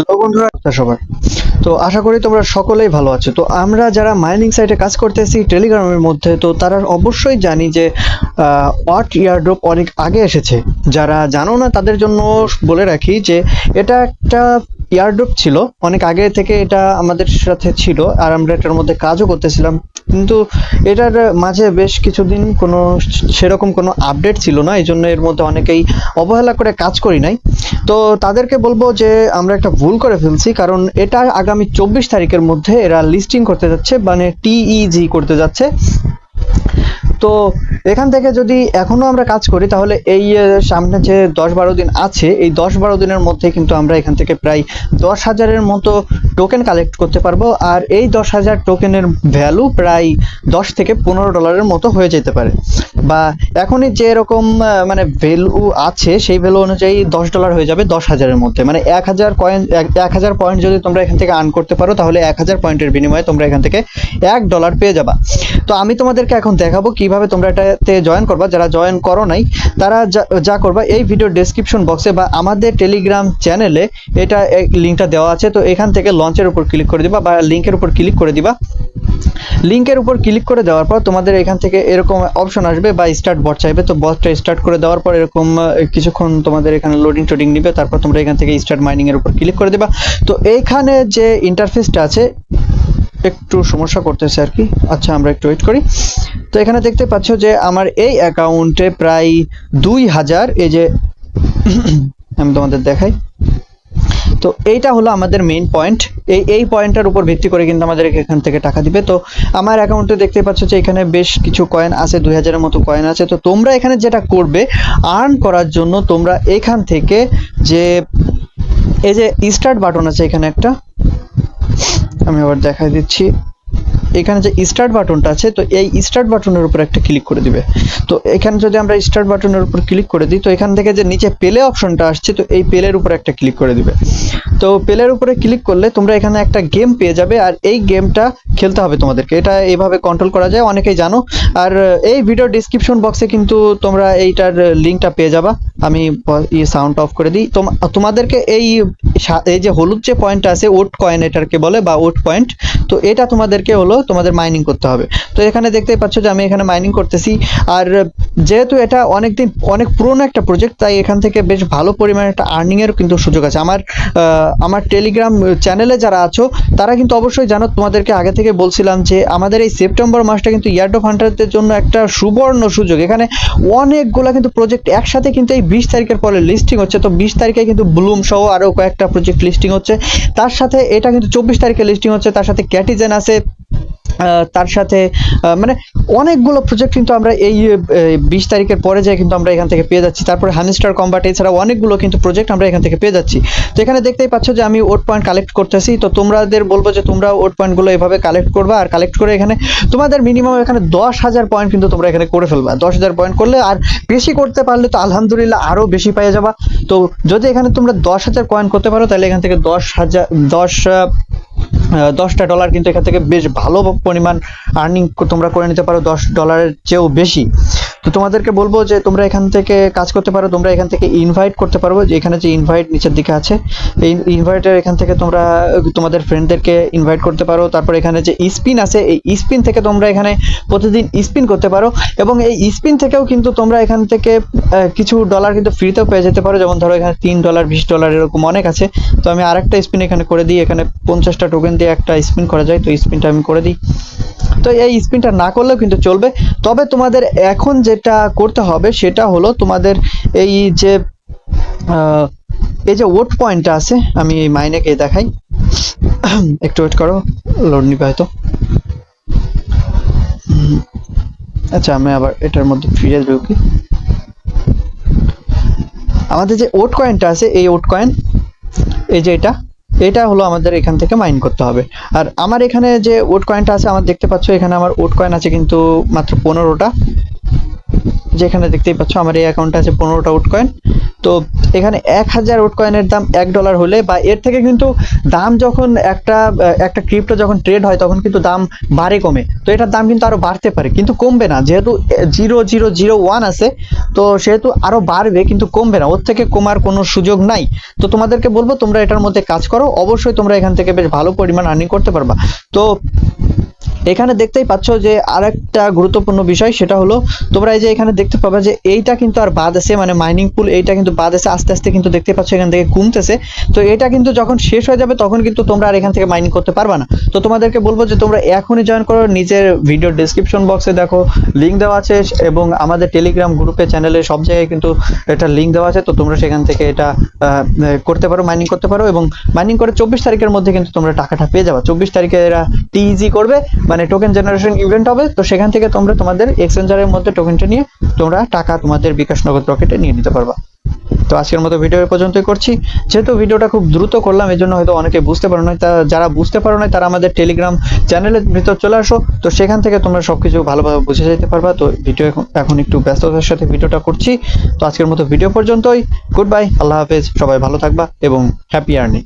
Hello বন্ধুরা সবাই। তো আশা করি তোমরা সকলেই ভালো আছো। তো আমরা যারা মাইনিং সাইটে কাজ করতেছি টেলিগ্রামের মধ্যে, তো তারা অবশ্যই জানি যে ওয়াট ইয়ারড্রপ অনেক আগে এসেছে। যারা জানো না, তাদের জন্য বলে রাখি যে, এটা একটা ইয়ারড্রপ ছিল। অনেক আগে থেকে এটা আমাদের সাথে ছিল। আর আমরা এটার মধ্যে কাজও করতেছিলাম। কিন্তু এটার মাঝে বেশ কিছুদিন কোনো সেরকম কোনো আপডেট ছিল না। এই জন্য এর মধ্যে অনেকেই অবহেলা করে কাজ করি নাই। তো তাদেরকে বলব যে, আমরা একটা ভুল করে ফেলছি। কারণ এটা আগামী চব্বিশ তারিখের মধ্যে এরা লিস্টিং করতে যাচ্ছে মানে টিইজি করতে যাচ্ছে। তো এখান থেকে যদি এখনও আমরা কাজ করি, তাহলে এই সামনে যে দশ বারো দিন আছে, এই দশ বারো দিনের মধ্যে কিন্তু আমরা এখান থেকে প্রায় দশ হাজারের মতো টোকেন কালেক্ট করতে পারব, আর এই দশ হাজার টোকেনের ভ্যালু প্রায় দশ থেকে পনেরো ডলারের মতো হয়ে যেতে পারে। বা এখনই যে এরকম মানে ভ্যালু আছে, সেই ভ্যালু অনুযায়ী দশ ডলার হয়ে যাবে দশ হাজারের মধ্যে। মানে এক হাজার কয়েন এক হাজার পয়েন্ট যদি তোমরা এখান থেকে আর্ন করতে পারো, তাহলে এক হাজার পয়েন্টের বিনিময়ে তোমরা এখান থেকে এক ডলার পেয়ে যাবা। তো আমি তোমাদেরকে এখন দেখাবো কীভাবে তোমরা এটাতে জয়েন করবা। যারা জয়েন করো নাই, তারা যা- যা করবা, এই ভিডিও ডেসক্রিপশন বক্সে বা আমাদের টেলিগ্রাম চ্যানেলে এটা লিঙ্কটা দেওয়া আছে। তো এখান থেকে লঞ্চের উপর ক্লিক করে দিবা বা লিঙ্কের উপর ক্লিক করে দিবা। লিঙ্কের উপর ক্লিক করে দেওয়ার পর তোমাদের এখান থেকে এরকম অপশন আসবে বা স্টার্ট বট চাইবে। তো বটটা স্টার্ট করে দেওয়ার পর এরকম কিছুক্ষণ তোমাদের এখানে লোডিং টোডিং নিবে। তারপর তোমরা এখান থেকে স্টার্ট মাইনিং এর উপর ক্লিক করে দেবা। তো এইখানে যে ইন্টারফেসটা আছে, একটু সমস্যা করতেছে আর কি। আচ্ছা আমরা একটু ওয়েট করি। তো এখানে দেখতে পাচ্ছ যে আমার এই অ্যাকাউন্টে প্রায় দুই হাজার, এই যে, আমি তোমাদের দেখাই। তো এইটা হলো আমাদের মেইন পয়েন্ট এই এই পয়েন্টটার উপর ভিত্তি করে কিন্তু আমাদের এখান থেকে টাকা দিবে। তো আমার অ্যাকাউন্টে দেখতে পাচ্ছ যে এখানে বেশ কিছু কয়েন আছে, দুই হাজারের মতো কয়েন আছে। তো তোমরা এখানে যেটা করবে আর্ন করার জন্য তোমরা এখান থেকে যে, এই যে স্টার্ট বাটন আছে এখানে একটা, আমি আবার দেখাই দিচ্ছি। এখানে যে স্টার্ট বাটনটা আছে, তো এই স্টার্ট বাটনের উপর একটা ক্লিক করে দিবে। তো এখানে যদি আমরা স্টার্ট বাটনের উপর ক্লিক করে দিই, তো এখান থেকে যে নিচে পেলে অপশনটা আসছে, তো এই পেলের উপর একটা ক্লিক করে দিবে। তো পেলের উপরে ক্লিক করলে তোমরা এখানে একটা গেম পেয়ে যাবে, আর এই গেমটা খেলতে হবে তোমাদেরকে। এটা এইভাবে কন্ট্রোল করা যায়, অনেকেই জানো। আর এই ভিডিও ডিসক্রিপশন বক্সে কিন্তু তোমরা এইটার লিঙ্কটা পেয়ে যাবা। আমি ইয়ে সাউন্ড অফ করে দিই। তোম- তোমাদেরকে এই এই যে হলুদ যে পয়েন্ট আছে ওট কয়েন এটাকে বলে, বা ওট পয়েন্ট তো এটা তোমাদেরকে হলো তোমাদের মাইনিং করতে হবে। তো এখানে দেখতেই পাচ্ছ যে আমি এখানে মাইনিং করতেছি। আর যেহেতু এটা অনেকদিন, অনেক পুরনো একটা প্রজেক্ট তাই এখান থেকে বেশ ভালো পরিমাণে একটা আর্নিং এর কিন্তু সুযোগ আছে। আমার আমার টেলিগ্রাম চ্যানেলে যারা আছো, তারা কিন্তু অবশ্যই জানো তোমাদেরকে আগে থেকে বলছিলাম যে আমাদের এই সেপ্টেম্বর মাসটা কিন্তু ইয়ার্ড হান্ড্রেডের জন্য একটা সুবর্ণ সুযোগ। এখানে অনেকগুলো কিন্তু প্রজেক্ট একসাথে কিন্তু এই বিশ তারিখের পরে লিস্টিং হচ্ছে। তো বিশ তারিখে কিন্তু ব্লুম সহ আরও কয়েকটা প্রজেক্ট লিস্টিং হচ্ছে। তার সাথে এটা কিন্তু চব্বিশ তারিখে লিস্টিং হচ্ছে। তার সাথে ক্যাটিজেন আছে। তার সাথে মানে অনেকগুলো প্রজেক্ট কিন্তু আমরা এই বিশ তারিখের পরে যাই কিন্তু আমরা এখান থেকে পেয়ে যাচ্ছি। তারপরে হানিস্টার কম্বাট এছাড়া অনেকগুলো কিন্তু প্রজেক্ট আমরা এখান থেকে পেয়ে যাচ্ছি। তো এখানে দেখতেই পাচ্ছ যে আমি ওট পয়েন্ট কালেক্ট করতেছি। তো তোমাদের বলব যে তোমরা ওট পয়েন্টগুলো এভাবে কালেক্ট করবা আর কালেক্ট করে এখানে তোমাদের মিনিমাম এখানে দশ হাজার পয়েন্ট কিন্তু তোমরা এখানে করে ফেলবা। দশ হাজার পয়েন্ট করলে আর বেশি করতে পারলে তো আলহামদুলিল্লাহ আরও বেশি পেয়ে যাবা। তো যদি এখানে তোমরা দশ হাজার পয়েন্ট করতে পারো, তাহলে এখান থেকে দশ হাজার, দশ দশটা ডলার কিন্তু এখান থেকে বেশ ভালো পরিমাণ আর্নিং তোমরা করে নিতে পারো, দশ ডলারের চেয়েও বেশি। তো তোমাদেরকে বলব যে, তোমরা এখান থেকে কাজ করতে পারো, তোমরা এখান থেকে ইনভাইট করতে পারব যে এখানে যে ইনভাইট নিচের দিকে আছে, এই ইনভাইটের এখান থেকে তোমরা তোমাদের ফ্রেন্ডদেরকে ইনভাইট করতে পারো। তারপর এখানে যে স্পিন আছে, এই স্পিন থেকে তোমরা এখানে প্রতিদিন স্পিন করতে পারো এবং এই স্পিন থেকেও কিন্তু তোমরা এখান থেকে কিছু ডলার কিন্তু ফ্রিতেও পেয়ে যেতে পারো। যেমন ধরো এখানে তিন ডলার বিশ ডলার এরকম অনেক আছে। তো আমি আরেকটা স্পিন এখানে করে দিই, এখানে পঞ্চাশটা টোকেন দিয়ে একটা স্পিন করা যায়, তো স্পিনটা আমি করে দিই। তো এই স্পিনটা না করলেও কিন্তু চলবে। তবে তোমাদের এখন যেটা করতে হবে, সেটা হলো তোমাদের এই যে এই যে ওট পয়েন্টটা আছে, আমি এই মাইনেকে দেখাই। একটু ওয়েট করো লোড নিবে হয়তো। আচ্ছা আমি আবার এটার মধ্যে ফিরে ঢুকি আমাদের যে ওট কয়েনটা আছে, এই ওট কয়েন, এই যে এটা এটা হলো আমাদের এখান থেকে মাইন করতে হবে। আর আমার এখানে যে ওট কয়েনটা আছে, আমার দেখতে পাচ্ছ এখানে আমার ওট কয়েন আছে কিন্তু মাত্র পনেরোটা। যেখানে দেখতেই পাচ্ছ, আমার এই অ্যাকাউন্টে আছে পনেরোটা উট কয়েন তো এখানে এক হাজার উট কয়েনের দাম এক ডলার হলে বা এর থেকে কিন্তু দাম যখন একটা একটা ক্রিপ্টো যখন ট্রেড হয়, তখন কিন্তু দাম বাড়ে, কমে। তো এটার দাম কিন্তু আরও বাড়তে পারে, কিন্তু কমবে না। যেহেতু জিরো জিরো জিরো ওয়ান আছে, তো সেহেতু আরও বাড়বে, কিন্তু কমবে না। ওর থেকে কমার কোনো সুযোগ নাই। তো তোমাদেরকে বলব, তোমরা এটার মধ্যে কাজ করো। অবশ্যই তোমরা এখান থেকে বেশ ভালো পরিমাণ আর্নিং করতে পারবা। তো এখানে দেখতেই পাচ্ছ যে আরেকটা গুরুত্বপূর্ণ বিষয়, সেটা হলো তোমরা এই যে এখানে দেখতে পাবে যে এইটা কিন্তু আর বাদ আছে মানে মাইনিং পুল এইটা কিন্তু বাদ আছে, আস্তে আস্তে কিন্তু দেখতে পাচ্ছ এখান থেকে কমতেছে তো এটা কিন্তু যখন শেষ হয়ে যাবে, তখন কিন্তু তোমরা আর এখান থেকে মাইনিং করতে পারবা না। তো তোমাদেরকে বলব যে তোমরা এখনই জয়েন করো, নিজের ভিডিও ডেসক্রিপশন বক্সে দেখো লিঙ্ক দেওয়া আছে, এবং আমাদের টেলিগ্রাম গ্রুপে চ্যানেলে সব জায়গায় কিন্তু এটা লিঙ্ক দেওয়া আছে, তো তোমরা সেখান থেকে এটা করতে পারো মাইনিং করতে পারো, এবং মাইনিং করে চব্বিশ তারিখের মধ্যে কিন্তু তোমরা টাকাটা পেয়ে যাবে। চব্বিশ তারিখে এরা টিইজি করবে মানে টোকেন জেনারেশন ইভেন্ট হবে, তো সেখান থেকে তোমরা তোমাদের এক্সচেঞ্জারের মধ্যে টোকেনটা নিয়ে তোমরা টাকা তোমাদের বিকাশ নগদ রকেটে নিয়ে নিতে পারবা। তো আজকের মতো ভিডিও পর্যন্তই করছি। যেহেতু ভিডিওটা খুব দ্রুত করলাম এই জন্য হয়তো অনেকে বুঝতে পারো না যারা বুঝতে পারো না তারা আমাদের টেলিগ্রাম চ্যানেলের ভিতর চলে আসো। তো সেখান থেকে তোমরা সবকিছু ভালোভাবে বুঝে যেতে পারবা। তো ভিডিও এখন একটু ব্যস্ততার সাথে ভিডিওটা করছি। তো আজকের মতো ভিডিও পর্যন্তই। গুড বাই আল্লাহ হাফেজ। সবাই ভালো থাকবা এবং হ্যাপি আর্নিং